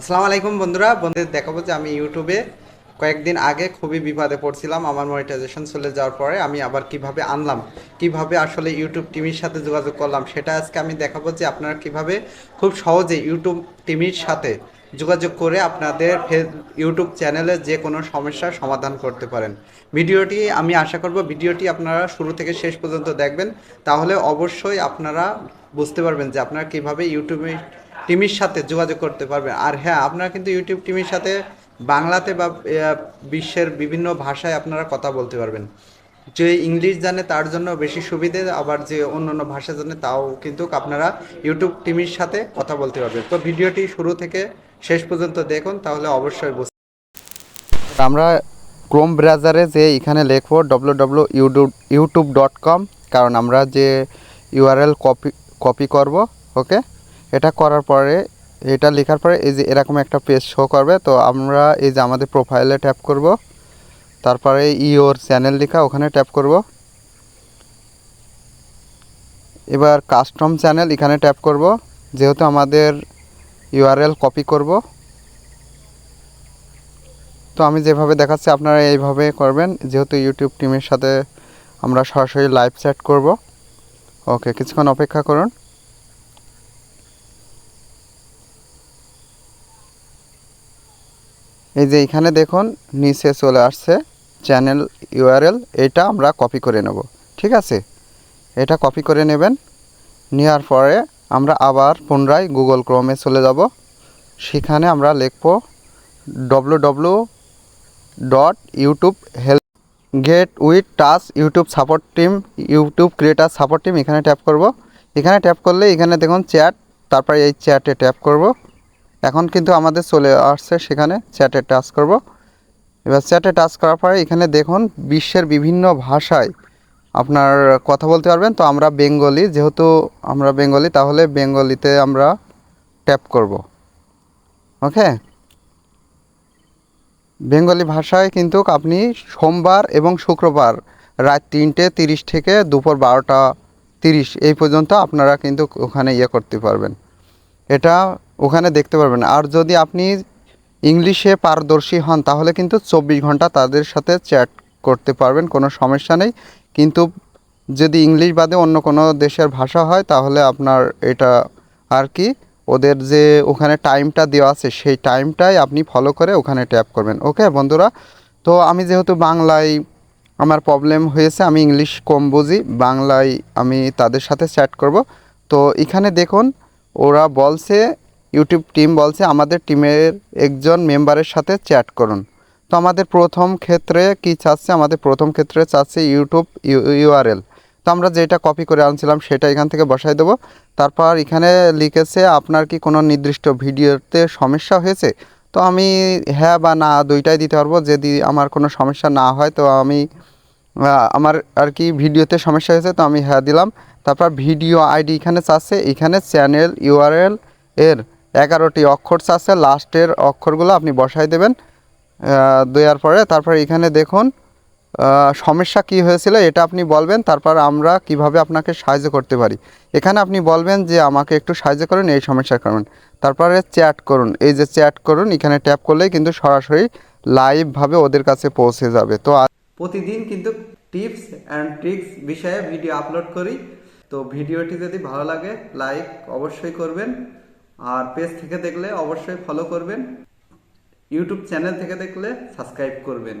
আসসালামু আলাইকুম বন্ধুরা। বন্ধুদের দেখাবো যে আমি ইউটিউবে কয়েকদিন আগে খুবই বিপদে পড়ছিলাম। আমার মনিটাইজেশন চলে যাওয়ার পরে আমি আবার কীভাবে আনলাম, কীভাবে আসলে ইউটিউব টিমির সাথে যোগাযোগ করলাম, সেটা আজকে আমি দেখাবো যে আপনারা কীভাবে খুব সহজে ইউটিউব টিমির সাথে যোগাযোগ করে আপনাদের ইউটিউব চ্যানেলে যে কোনো সমস্যার সমাধান করতে পারেন। ভিডিওটি আমি আশা করব ভিডিওটি আপনারা শুরু থেকে শেষ পর্যন্ত দেখবেন। তাহলে অবশ্যই আপনারা বুঝতে পারবেন যে আপনারা কীভাবে ইউটিউবে টিমির সাথে যোগাযোগ করতে পারবেন। আর হ্যাঁ আপনারা কিন্তু ইউটিউব টিমির সাথে বাংলাতে বা বিশ্বের বিভিন্ন ভাষায় আপনারা কথা বলতে পারবেন। যে ইংলিশ জানে তার জন্য বেশি সুবিধে, আবার যে অন্য অন্য ভাষা জানে তাও কিন্তু আপনারা ইউটিউব টিমির সাথে কথা বলতে পারবেন। তো ভিডিওটি শুরু থেকে শেষ পর্যন্ত দেখুন, তাহলে অবশ্যই বুঝতে আমরা ক্রোম ব্রাউজারে যে এখানে লিখব ডব্লু ইউটিউব ডট কম কারণ আমরা যে ইউআরএল কপি কপি করব ওকে এটা করার পরে, এটা লেখার পরে এই যে এরকম একটা পেজ শো করবে, তো আমরা এই যে আমাদের প্রোফাইলে ট্যাপ করব, তারপরে ইওর চ্যানেল লেখা ওখানে ট্যাপ করব। এবার কাস্টম চ্যানেল এখানে ট্যাপ করব, যেহেতু আমাদের ইউআরএল কপি করব। তো আমি যেভাবে দেখাচ্ছি, আপনারা এইভাবে করবেন। যেহেতু ইউটিউব টিমের সাথে আমরা সরাসরি লাইভ চ্যাট করব। ওকে, কিছুক্ষণ অপেক্ষা করুন। এই যে এখানে দেখুন, নিচে চলে আসছে চ্যানেল ইউআরএল। এটা আমরা কপি করে নেব, ঠিক আছে? এটা কপি করে নেবেন। নেওয়ার পরে আমরা আবার পুনরায় গুগল ক্রোমে চলে যাব। সেখানে আমরা লিখব W W dot YouTube help get with touch YouTube support team YouTube creator support team এখানে ট্যাপ করব। এখানে ট্যাপ করলে এখানে দেখুন চ্যাট তারপরে এই চ্যাটে ট্যাপ করব। এখন কিন্তু আমাদের চলে আসছে সেখানে চ্যাটে টাচ করব। এবার চ্যাটে টাচ করার পরে এখানে দেখুন বিশ্বের বিভিন্ন ভাষায় আপনার কথা বলতে পারবেন। তো আমরা বেঙ্গলি, যেহেতু আমরা বেঙ্গলি, তাহলে বেঙ্গলিতে আমরা ট্যাপ করব। ওকে বেঙ্গলি ভাষায় কিন্তু আপনি সোমবার এবং শুক্রবার রাত তিনটে তিরিশ থেকে দুপুর বারোটা তিরিশ এই পর্যন্ত আপনারা কিন্তু ওখানে ইয়ে করতে পারবেন। এটা ওখানে দেখতে পারবেন। আর যদি আপনি ইংলিশে পারদর্শী হন, তাহলে কিন্তু চব্বিশ ঘণ্টা তাদের সাথে চ্যাট করতে পারবেন, কোনো সমস্যা নেই। কিন্তু যদি ইংলিশ বাদে অন্য কোনো দেশের ভাষা হয়, তাহলে আপনার এটা আর কি, ওদের যে ওখানে টাইমটা দেওয়া আছে, সেই টাইমটাই আপনি ফলো করে ওখানে ট্যাপ করবেন। ওকে বন্ধুরা? তো আমি যেহেতু বাংলায় আমার প্রবলেম হয়েছে, আমি ইংলিশ কম বুঝি, বাংলায় আমি তাদের সাথে চ্যাট করব। তো এখানে দেখুন, ওরা বলছে ইউটিউব টিম বলছে, আমাদের টিমের একজন মেম্বারের সাথে চ্যাট করুন। তো আমাদের প্রথম ক্ষেত্রে কি চাচ্ছে? আমাদের প্রথম ক্ষেত্রে চাচ্ছে ইউটিউব ইউআরএল তো আমরা যেটা কপি করে আনছিলাম সেটা এখান থেকে বসাই দেবো। তারপর এখানে লিখেছে, আপনার কি কোনো নির্দিষ্ট ভিডিওতে সমস্যা হয়েছে? তো আমি হ্যাঁ বা না দুইটাই দিতে পারব। যদি আমার কোনো সমস্যা না হয়, তো আমি আমার আর কি ভিডিওতে সমস্যা হয়েছে, তো আমি হ্যাঁ দিলাম। তারপর ভিডিও আইডি এখানে চাচ্ছে, এখানে চ্যানেল ইউআরএল এর এগারোটি অক্ষর চাচ্ছে। লাস্টের অক্ষরগুলো আপনি বসাই দেবেন। দেওয়ার পরে তারপরে এখানে দেখুন সমস্যা কি হয়েছিল এটা আপনি বলবেন, তারপর আমরা কীভাবে আপনাকে সাহায্য করতে পারি। এখানে আপনি বলবেন যে আমাকে একটু সাহায্য করুন, এই সমস্যার কারণ তারপরে চ্যাট করুন, এই যে চ্যাট করুন, এখানে ট্যাপ করলেই কিন্তু সরাসরি লাইভভাবে ওদের কাছে পৌঁছে যাবে। তো প্রতিদিন কিন্তু টিপস অ্যান্ড ট্রিক্স বিষয়ে ভিডিও আপলোড করি। তো ভিডিওটি যদি ভালো লাগে লাইক অবশ্যই করবেন। আর পেজ থেকে দেখলে অবশ্যই ফলো করবেন। ইউটিউব চ্যানেল থেকে দেখলে সাবস্ক্রাইব করবেন।